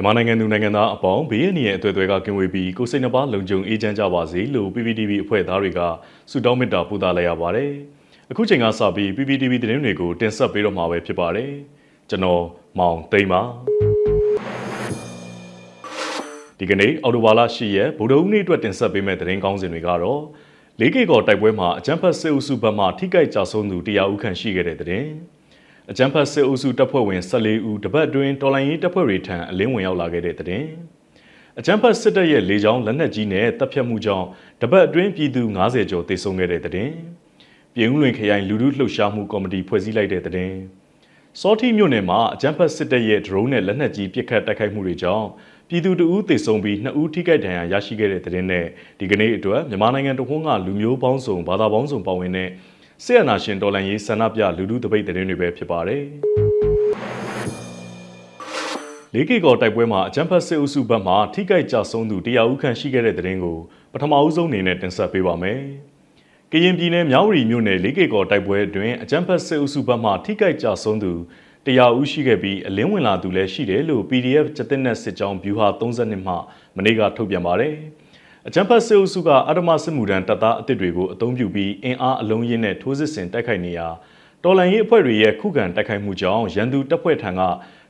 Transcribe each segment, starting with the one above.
မြန်မာနိုင်ငံသူနိုင်ငံသားအပေါင်းဘေးရန်ရဲ့အသွေးသွဲကကင်းဝေးပြီးကိုယ်စိတ်နှပါလုံခြုံအေးချမ်းကြပါစေလို့ PPTV အဖွဲ့သားတွေကဆုတောင်းမေတ္တာပို့သလိုက်ရပါတယ်။အခုချိန်ကစပြီး PPTV သတင်းတွေကိုတင်ဆက်ပေးတော့မှာပဲဖြစ်ပါတယ်။ကျွန်တော်မောင်သိမ်းပါ။ဒီကနေ့အော်တိုဘာလ10ရက်ဗုဒ္ဓဦးနေ့အတွက်တင်ဆက်ပေးမယ့်သတင်းကောင်းစင်တွေကတော့လေးကေကော်တိုက်ပွဲမှာအကြမ်းဖက်စစ်အုပ်စုဘက်မှထိခိုက်ကြဆုံးသူတရားဥခန့်ရှိခဲ့တဲ့တဲ့။ အကြမ်းဖက်စစ်အုပ်စုတပ်ဖွဲ့ဝင်14ဦးတပတ်အတွင်းတော်လိုင်းရေးတပ်ဖွဲ့တွေထံအလင်းဝင်ရောက်လာခဲ့တဲ့တဲ့။အကြမ်းဖက်စစ်တပ်ရဲ့လေကြောင်းလက်နက်ကြီးနဲ့တပ်ဖြတ်မှုကြောင့်တပတ်အတွင်းပြည်သူ90ကျော်သေဆုံးခဲ့တဲ့တဲ့။ပြည်ဦးလွင်ခရိုင်လူထုလှုပ်ရှားမှုကော်မတီဖွဲ့စည်းလိုက်တဲ့တဲ့။စောထီမြို့နယ်မှာအကြမ်းဖက်စစ်တပ်ရဲ့ဒရုန်းနဲ့လက်နက်ကြီးပစ်ခတ်တိုက်ခိုက်မှုတွေကြောင့်ပြည်သူတအူးသေဆုံးပြီးနှစ်ဦးထိခိုက်ဒဏ်ရာရရှိခဲ့တဲ့တဲ့နဲ့ဒီကနေ့အတွက်မြန်မာနိုင်ငံတဝန်းကလူမျိုးပေါင်းစုံဘာသာပေါင်းစုံပါဝင်တဲ့ ဆီယနာရှင်တော်လန်ရေးဆန္ဒပြလူလူတပိတ်တဲ့တွေပဲဖြစ်ပါတယ်။လေးကေကော်တိုက်ပွဲမှာအကြမ်းဖက်စစ်အုပ်စုဘက်မှထိခိုက်ကြဆုံးသူတရားဥခန့်ရှိခဲ့တဲ့တဲ့ရင်ကိုပထမအဦးဆုံးအနေနဲ့တင်ဆက်ပေးပါမယ်။ကရင်ပြည်နယ်မြောက်ရီမြို့နယ်လေးကေကော်တိုက်ပွဲအတွင်းအကြမ်းဖက်စစ်အုပ်စုဘက်မှထိခိုက်ကြဆုံးသူတရားဦးရှိခဲ့ပြီးအလင်းဝင်လာသူလည်းရှိတယ်လို့ PDF ကျတဲ့နဲ့စစ်ကြောင်း view ဟာ32မှမနေ့ကထုတ်ပြန်ပါတယ်။ အကြံဖတ်စစ်အုပ်စုကအဓမ္မစစ်မှုထမ်းတပ်သားအစ်စ်တွေကိုအုံပြုပြီးအင်အားအလုံးရင်းနဲ့ထိုးစစ်ဆင်တိုက်ခိုက်နေရာတော်လန်ရေးအဖွဲ့တွေရဲ့ခုခံတိုက်ခိုက်မှုကြောင့်ရန်သူတပ်ဖွဲ့ထံက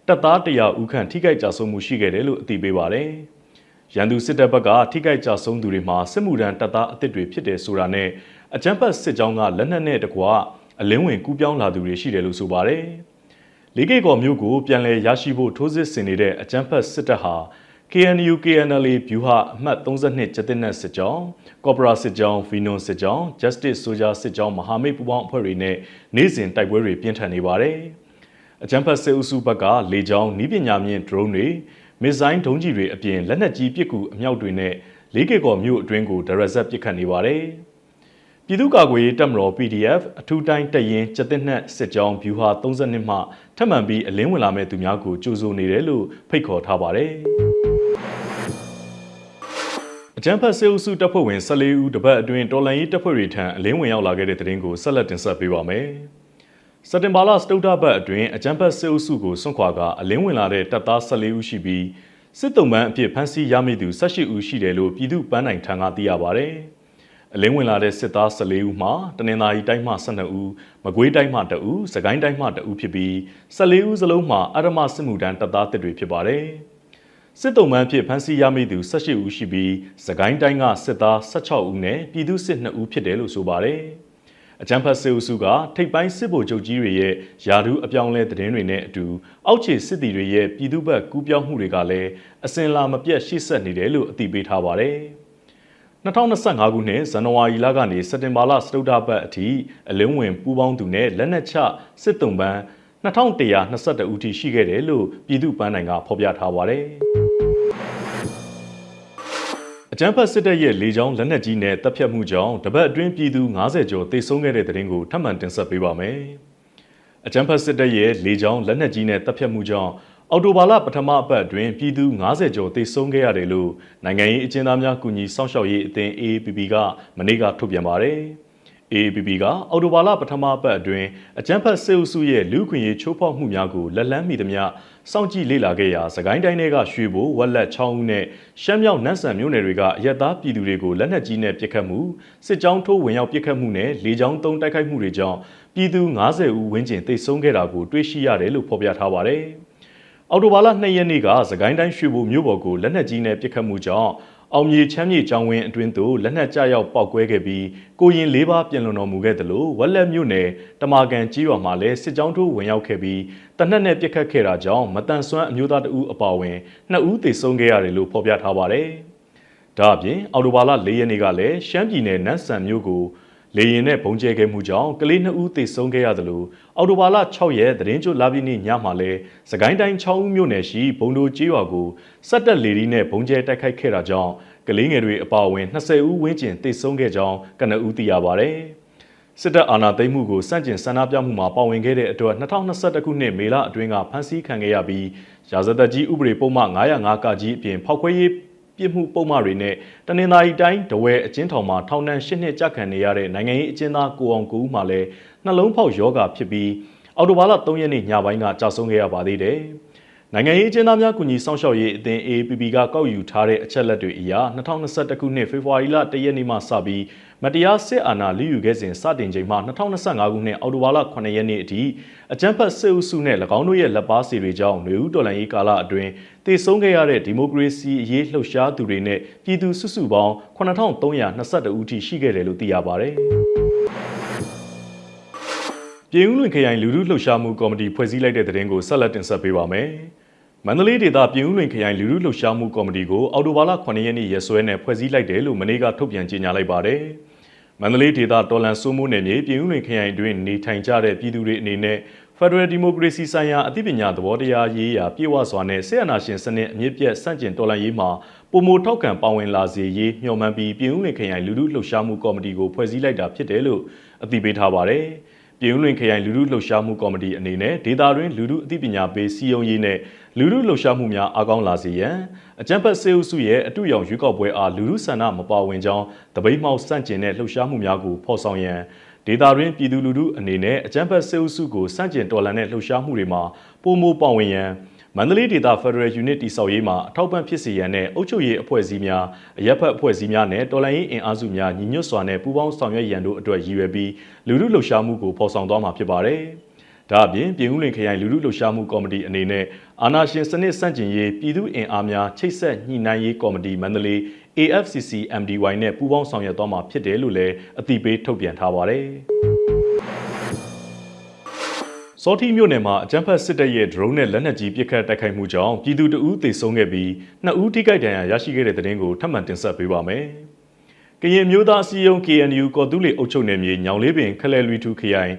တပ်သားတရာဦးခန့်ထိခိုက်ကြဆုံးမှုရှိခဲ့တယ်လို့အသိပေးပါတယ်။ရန်သူစစ်တပ်ဘက်ကထိခိုက်ကြဆုံးသူတွေမှာစစ်မှုထမ်းတပ်သားအစ်စ်တွေဖြစ်တယ်ဆိုတာနဲ့အကြံဖတ်စစ်ကြောင်းကလက်နက်နဲ့တကွာအလင်းဝင်ကူးပြောင်းလာသူတွေရှိတယ်လို့ဆိုပါတယ်။လေးကေကော်မျိုးကိုပြန်လည်ရရှိဖို့ထိုးစစ်ဆင်နေတဲ့အကြံဖတ်စစ်တပ်ဟာ KNU KNLA ဗျူဟာအမှတ်32ကျတဲ့နက်စစ်ကြောင်းကော်ပိုရာစစ်ကြောင်းဗီနွန်စစ်ကြောင်း Justice Soldier စစ်ကြောင်းမဟာမိတ်ပူးပေါင်းအဖွဲ့တွေနဲ့နေ့စဉ်တိုက်ပွဲတွေပြင်းထန်နေပါတယ်။အကြမ်းဖက်စစ်အုပ်စုဘက်ကလေကြောင်းနီးပညာမြင့် drone တွေမစ်ဇိုင်းဒုံးကြီးတွေအပြင်လက်နက်ကြီးပစ်ကူအမြောက်တွေနဲ့လေးကေကော်မြို့အတွင်းကိုဒရက်ဆက်ပစ်ခတ်နေပါတယ်။ပြည်သူ့ကာကွယ်ရေးတပ်မတော် PDF အထူးတိုင်းတရင်ကျတဲ့နှက်စစ်ကြောင်းဗျူဟာ32မှထပ်မံပြီးအလင်းဝင်လာမဲ့သူများကိုကြိုးဆိုနေတယ်လို့ဖိတ်ခေါ်ထားပါတယ်။ အကြမ်းဖက်စစ်အုပ်စုတပ်ဖွဲ့ဝင်14ဦးတပတ်အတွင်းတော်လန်ရေးတပ်ဖွဲ့တွေထံအလင်းဝင်ရောက်လာခဲ့တဲ့တဲ့ရင်ကိုဆက်လက်တင်ဆက်ပေးပါမယ်။စက်တင်ဘာလစတုတ္ထပတ်အတွင်းအကြမ်းဖက်စစ်အုပ်စုကိုစွန့်ခွာကအလင်းဝင်လာတဲ့တပ်သား14ဦးရှိပြီးစစ်တုံးပန်းအဖြစ်ဖမ်းဆီးရမိသူ18ဦးရှိတယ်လို့ပြည်သူ့ပန်းနိုင်ထံကသိရပါဗျ။အလင်းဝင်လာတဲ့စစ်သား14ဦးမှာတနင်္သာရီတိုင်းမှ12ဦးမကွေးတိုင်းမှ2ဦးစကိုင်းတိုင်းမှ2ဦးဖြစ်ပြီး14ဦးစလုံးမှာအရမစစ်မှုထမ်းတပ်သားတစ်တွေဖြစ်ပါတယ်။ စစ်တုံးမှန်းဖြစ်ဖမ်းဆီးရမိသူ18ဦးရှိပြီးစကိုင်းတိုင်းကစစ်သား16ဦးနဲ့ပြည်သူစစ်2ဦးဖြစ်တယ်လို့ဆိုပါတယ်။အကြံဖတ်စစ်အုပ်စုကထိပ်ပိုင်းစစ်ဗိုလ်ချုပ်ကြီးတွေရဲ့ယာဒူးအပြောင်းလဲသတင်းတွေနဲ့အတူအောက်ခြေစစ်တီတွေရဲ့ပြည်သူ့ဘက်ကူးပြောင်းမှုတွေကလည်းအစင်လာမပြတ်ရှေ့ဆက်နေတယ်လို့အသိပေးထားပါတယ်။2025ခုနှစ်ဇန်နဝါရီလကနေစက်တင်ဘာလစတုတ္ထပတ်အထိအလင်းဝင်ပူးပေါင်းသူနဲ့လက်နက်ချစစ်တုံးပန်း2122ဦးထိရှိခဲ့တယ်လို့ပြည်သူ့ပန်းနိုင်ကဖော်ပြထားပါတယ်။အ ကြမ်းဖက်စစ်တပ်ရဲ့လေကြောင်းလက်နက်ကြီးနဲ့တပ်ဖြတ်မှုကြောင့်တပတ်အတွင်းပြည်သူ90ကျော်သေဆုံးခဲ့တဲ့တဲ့ရင်ကိုထပ်မံတင်ဆက်ပေးပါမယ်။အကြမ်းဖက်စစ်တပ်ရဲ့လေကြောင်းလက်နက်ကြီးနဲ့တပ်ဖြတ်မှုကြောင့်အော်တိုဘာလပထမအပတ်အတွင်းပြည်သူ90ကျော်သေဆုံးခဲ့ရတယ်လို့နိုင်ငံရေးအကျဉ်းသားများကူညီစောင့်ရှောက်ရေးအသင်း AAPP ကမနေ့ကထုတ်ပြန်ပါတယ်။ AAPP ကအော်တိုဘာလပထမပတ်အတွင်းအကြမ်းဖက်စစ်အုပ်စုရဲ့လူခွင့်ရေးချိုးဖောက်မှုများကိုလက်လန်းမိသမျှစောင့်ကြည့်လေ့လာခဲ့ရာစကိုင်းတိုင်းတွေကရွှေဘိုဝက်လက်ချောင်းဦးနဲ့ရှမ်းမြောက်နတ်ဆန်မြို့နယ်တွေကရက်သားပြည်သူတွေကိုလက်နက်ကြီးနဲ့ပစ်ခတ်မှုစစ်ကြောင်းထိုးဝင်ရောက်ပစ်ခတ်မှုနဲ့လေကြောင်းသုံးတိုက်ခိုက်မှုတွေကြောင့်ပြည်သူ90ဦးဝန်းကျင်တိတ်ဆုံးခဲ့တာကိုတွေ့ရှိရတယ်လို့ဖော်ပြထားပါတယ်။အော်တိုဘာလ2ရက်နေ့ကစကိုင်းတိုင်းရွှေဘိုမြို့ပေါ်ကိုလက်နက်ကြီးနဲ့ပစ်ခတ်မှုကြောင့် အောင်မြေချမ်းမြေကျောင်းဝင်းအတွင်းသို့လက်နက်ကျရောက်ပောက်ကွဲခဲ့ပြီးကိုရင်လေးပါးပြင်လွန်တော်မူခဲ့တယ်လို့ဝက်လက်မြို့နယ်တမာကန်ကြီးရွာမှာလည်းစစ်ကြောင်းထိုးဝင်ရောက်ခဲ့ပြီးတနက်နဲ့ပြစ်ခတ်ခဲ့တာကြောင့်မတန်ဆွမ်းအမျိုးသားတဦးအပါအဝင်နှစ်ဦးသေဆုံးခဲ့ရတယ်လို့ဖော်ပြထားပါတယ်။ဒါအပြင်အော်တိုဘာလ၄ရက်နေ့ကလည်းရှမ်းပြည်နယ်နန်းဆန်မြို့ကို လေရင်နဲ့ဘုံကျဲခဲ့မှုကြောင့်ကလေးနှစ်ဦးသေဆုံးခဲ့ရသလိုအော်တိုဘာလ6ရက်သတင်းကျွတ်လာပြီးနေ့ညမှာလဲစကိုင်းတိုင်း6ဦးမြို့နယ်ရှိဘုံတို့ကျေးရွာကိုစက်တက်လေဒီနဲ့ဘုံကျဲတိုက်ခိုက်ခဲ့တာကြောင့်ကလေးငယ်တွေအပါအဝင်20ဦးဝန်းကျင်သေဆုံးခဲ့ကြောင်းကနဦးသိရပါဗျ။စစ်တပ်အာဏာသိမ်းမှုကိုစန့်ကျင်ဆန္ဒပြမှုမှာပါဝင်ခဲ့တဲ့အတွက်2021ခုနှစ်မေလအတွင်းကဖမ်းဆီးခံခဲ့ရပြီးရာဇသက်ကြီးဥပဒေပုံမှန်905ကကြီးအပြင်ဖောက်ခွဲရေး ပြစ်မှုပုံမှန်တွေနဲ့တနင်္သာရီတိုင်းတဝဲအကျဉ်းထောင်မှာထောင်ဒဏ်၈နှစ်ကြာခံနေရတဲ့နိုင်ငံရေးအကျဉ်းသားကိုအောင်ကူမှလည်းနှလုံးဖောက်ယောဂါဖြစ်ပြီးအော်တိုဘာလ3ရက်နေ့ညပိုင်းကကြာဆုံးခဲ့ရပါသေးတယ်။ဒ နိုင်ငံရေးအကျဉ်းသားများကူညီစောင့်ရှောက်ရေးအသင်း AAPP ကကောက်ယူထားတဲ့အချက်လက်တွေအရ2021ခုနှစ်ဖေဖော်ဝါရီလ1ရက်နေ့မှစပြီးမတရားစစ်အာဏာလိယူခဲ့စဉ်စတင်ချိန်မှ2025ခုနှစ်အောက်တိုဘာလ9ရက်နေ့အထိအကြမ်းဖက်စစ်အုပ်စုနဲ့၎င်းတို့ရဲ့လက်ပါစီတွေကြောင့်ຫນွေဦးတော်လှန်ရေးကာလအတွင်းတည်ဆုံခဲ့ရတဲ့ဒီမိုကရေစီအရေးလှုပ်ရှားသူတွေနဲ့ပြည်သူစုစုပေါင်း9322ဦးထိရှိခဲ့တယ်လို့သိရပါတယ်။ ပြည်ဦးလွင်ခရိုင်လူထုလှုပ်ရှားမှုကော်မတီဖွဲ့စည်းလိုက်တဲ့တဲ့တင်ကိုဆက်လက်တင်ဆက်ပေးပါမယ်။မန္တလေးဒေသပြည်ဦးလွင်ခရိုင်လူထုလှုပ်ရှားမှုကော်မတီကိုအော်တိုဘာလ9ရက်နေ့ရက်စွဲနဲ့ဖွဲ့စည်းလိုက်တယ်လို့မနေ့ကထုတ်ပြန်ကြေညာလိုက်ပါတယ်။မန္တလေးဒေသတော်လန်စိုးမိုးနယ်မြေပြည်ဦးလွင်ခရိုင်တွင်နေထိုင်ကြတဲ့ပြည်သူတွေအနေနဲ့ Federal Democracy ဆိုင်ရာအသိပညာသဘောတရားရေးရာပြေဝစွာနဲ့ဆေးအနာရှင်စနစ်အမြင့်ပြတ်စန့်ကျင်တော်လှန်ရေးမှာပုံမထောက်ခံပါဝင်လာစေရေးမျှော်မှန်းပြီးပြည်ဦးလွင်ခရိုင်လူထုလှုပ်ရှားမှုကော်မတီကိုဖွဲ့စည်းလိုက်တာဖြစ်တယ်လို့အသိပေးထားပါတယ်။ ပြည်ဦးလွင်ခရိုင်လူထုလှုပ်ရှားမှုကော်မတီအနေနဲ့ဒေတာတွင်လူထုအသိပညာပေးစီယုံရေးနဲ့လူထုလှုပ်ရှားမှုများအားကောင်းလာစေရန်အကြံဖတ်စေအုပ်စုရဲ့အတူရောင်ရွေးကောက်ပွဲအားလူထုဆန္ဒမပါဝင်ကြောင်းတပိတ်မှောက်စန့်ကျင်တဲ့လှုပ်ရှားမှုများကိုဖော်ဆောင်ရန်ဒေတာတွင်ပြည်သူလူထုအနေနဲ့အကြံဖတ်စေအုပ်စုကိုစန့်ကျင်တော်လှန်တဲ့လှုပ်ရှားမှုတွေမှာပုံမပါဝင်ရန် မန္တလေးဒေသ Federal Unit တိဆောက်ရေးမှာအထောက်ပံ့ဖြစ်စေရန်နဲ့အုပ်ချုပ်ရေးအဖွဲ့အစည်းများအရက်ဖက်အဖွဲ့အစည်းများနဲ့တော်လှန်ရေးအင်အားစုများညီညွတ်စွာနဲ့ပူးပေါင်းဆောင်ရွက်ရန်တို့အတွက်ရည်ရွယ်ပြီးလူထုလှုပ်ရှားမှုကိုဖော်ဆောင်သွားမှာဖြစ်ပါတယ်။ဒါအပြင်ပြည်ဦးလင်ခရိုင်လူထုလှုပ်ရှားမှုကော်မတီအနေနဲ့အာဏာရှင်စနစ်စန့်ကျင်ရေးပြည်သူအင်အားများချိတ်ဆက်ညှိနှိုင်းရေးကော်မတီမန္တလေး AFCC MDY နဲ့ပူးပေါင်းဆောင်ရွက်သွားမှာဖြစ်တယ်လို့လည်းအသိပေးထုတ်ပြန်ထားပါတယ်။ စောတိမြို့နယ်မှာအကြမ်းဖက်စစ်တပ်ရဲ့ drone နဲ့လက်နက်ကြီးပစ်ခတ်တိုက်ခိုက်မှုကြောင့်ပြည်သူတအူးသေဆုံးခဲ့ပြီးနှစ်ဦးထိခိုက်ဒဏ်ရာရရှိခဲ့တဲ့တဲ့တင်ကိုထပ်မံတင်ဆက်ပေးပါမယ်။ကရင်မျိုးသားအစည်းအရုံး KNU ကော်တူးလေအုပ်ချုပ်နယ်မြေညောင်လေးပင်ခလဲလွီထူခရိုင်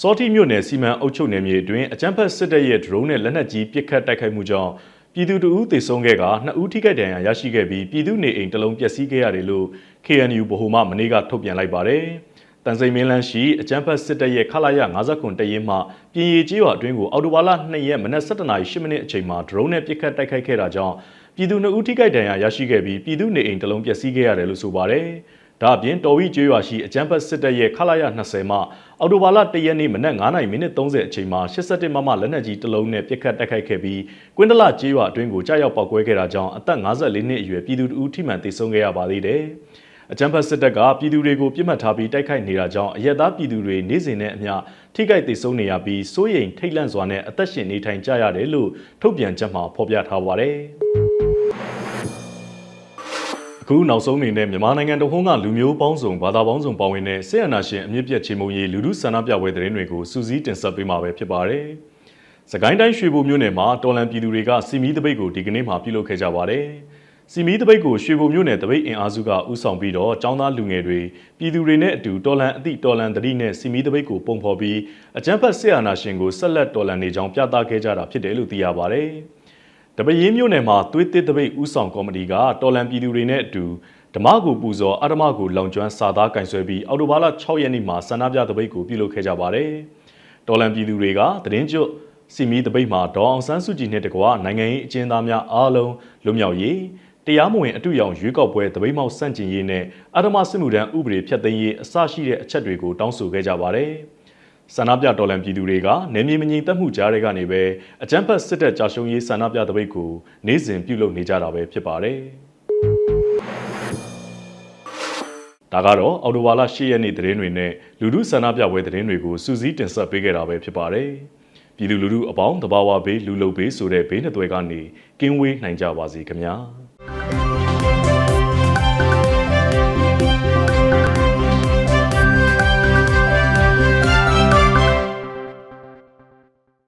စောတိမြို့နယ်စီမံအုပ်ချုပ်နယ်မြေအတွင်းအကြမ်းဖက်စစ်တပ်ရဲ့ drone နဲ့လက်နက်ကြီးပစ်ခတ်တိုက်ခိုက်မှုကြောင့်ပြည်သူတအူးသေဆုံးခဲ့ကနှစ်ဦးထိခိုက်ဒဏ်ရာရရှိခဲ့ပြီးပြည်သူနေအိမ်တစ်လုံးပျက်စီးခဲ့ရတယ်လို့ KNU ဗဟိုမှမနေ့ကထုတ်ပြန်လိုက်ပါတယ်။ တန်စိန်မင်းလန်းရှိအကြမ်းဖက်စစ်တပ်ရဲ့ခလာရ59တရင်မှပြင်ရည်ကြီးရွာအတွင်းကိုအော်တိုဘာလ2ရက်မနက်7:08မိနစ်အချိန်မှာ drone နဲ့ပစ်ခတ်တိုက်ခိုက်ခဲ့တာကြောင့်ပြည်သူ2ဦးထိခိုက်ဒဏ်ရာရရှိခဲ့ပြီးပြည်သူနေအိမ်တစ်လုံးပျက်စီးခဲ့ရတယ်လို့ဆိုပါတယ်။ဒါအပြင်တော်ဝီကျွေးရွာရှိအကြမ်းဖက်စစ်တပ်ရဲ့ခလာရ20မှအော်တိုဘာလ1ရက်နေ့မနက်9:30မိနစ်30အချိန်မှာ87မမလက်နက်ကြီးတစ်လုံးနဲ့ပစ်ခတ်တိုက်ခိုက်ခဲ့ပြီးကွင်းတလကျွေးရွာအတွင်းကိုကြားရောက်ပောက်ကွဲခဲ့တာကြောင့်အသက်54နှစ်အရွယ်ပြည်သူ2ဦးထိမှန်သေဆုံးခဲ့ရပါသေးတယ်။ အကြမ်းဖက်စစ်တပ်ကပြည်သူတွေကိုပြစ်မှတ်ထားပြီးတိုက်ခိုက်နေတာကြောင့်အရက်သားပြည်သူတွေနေ့စဉ်နဲ့အမျှထိခိုက်ဒေဆုံးနေရပြီးစိုးရိမ်ထိတ်လန့်စွာနဲ့အသက်ရှင်နေထိုင်ကြရတယ်လို့ထုတ်ပြန်ချက်မှာဖော်ပြထားပါတယ်။အခုနောက်ဆုံးအနေနဲ့မြန်မာနိုင်ငံတဝန်းကလူမျိုးပေါင်းစုံဘာသာပေါင်းစုံပါဝင်တဲ့ဆေးအနာရှင်အမြင့်ပြတ်ချေမှုရေးလူမှုဆန္ဒပြပွဲသတင်းတွေကိုစူးစီးတင်ဆက်ပေးမှာပဲဖြစ်ပါတယ်။စကိုင်းတိုင်းရွှေဘိုမြို့နယ်မှာတော်လန်ပြည်သူတွေကစီမီတပိတ်ကိုဒီကနေ့မှပြုလုပ်ခဲ့ကြပါတယ်။ စီမီတပိတ်ကိုရွှေဘုံမြို့နယ်တပိတ်အင်အားစုကဥဆောင်ပြီးတော့ចောင်းသားလူငယ်တွေပြည်သူတွေနဲ့အတူတော်လန်အသည့်တော်လန်တတိနဲ့စီမီတပိတ်ကိုပုံဖော်ပြီးအကြမ်းဖက်ဆရာနာရှင်ကိုဆက်လက်တော်လန်နေကြောင်းပြသခဲ့ကြတာဖြစ်တယ်လို့သိရပါဗျ။တပရင်းမြို့နယ်မှာသွေးတစ်တပိတ်ဥဆောင်ကော်မတီကတော်လန်ပြည်သူတွေနဲ့အတူဓမ္မကိုပူဇော်အဓမ္မကိုလောင်ကျွမ်းစာသားကင်ဆွဲပြီးအော်တိုဘာလ6ရက်နေ့မှာဆန္ဒပြတပိတ်ကိုပြုလုပ်ခဲ့ကြပါတယ်။တော်လန်ပြည်သူတွေကသတင်းကျွတ်စီမီတပိတ်မှာဒေါအောင်ဆန်းစုကြည်နဲ့တကွာနိုင်ငံရေးအကျဉ်းသားများအားလုံးလွတ်မြောက်ရေး တရားမဝင်အတူရောင်ရွေးကောက်ပွဲတပိတ်မောက်စန့်ကျင်ရေးနဲ့အဓမ္မစစ်မှုထမ်းဥပဒေဖျက်သိမ်းရေးအစရှိတဲ့အချက်တွေကိုတောင်းဆိုခဲ့ကြပါတယ်။ဆန္ဒပြတော်လှန်ပြည်သူတွေကနေမြေမငြိမ်သက်မှုကြားတွေကနေပဲအကြမ်းဖက်စစ်တပ်ကြာရှုံးရေးဆန္ဒပြတပိတ်ကိုနေ့စဉ်ပြုလုပ်နေကြတာပဲဖြစ်ပါတယ်။ဒါကတော့အော်တိုဝါလာ၈ရက်နေ့သတင်းတွေနဲ့လူမှုဆန္ဒပြပွဲသတင်းတွေကိုစူးစီးတင်ဆက်ပေးခဲ့တာပဲဖြစ်ပါတယ်။ပြည်သူလူထုအပေါင်းတဘာဝဘေးလူလုံဘေးဆိုတဲ့ဘေးနှစ်သွဲကနေကင်းဝေးနိုင်ကြပါစေခင်ဗျာ။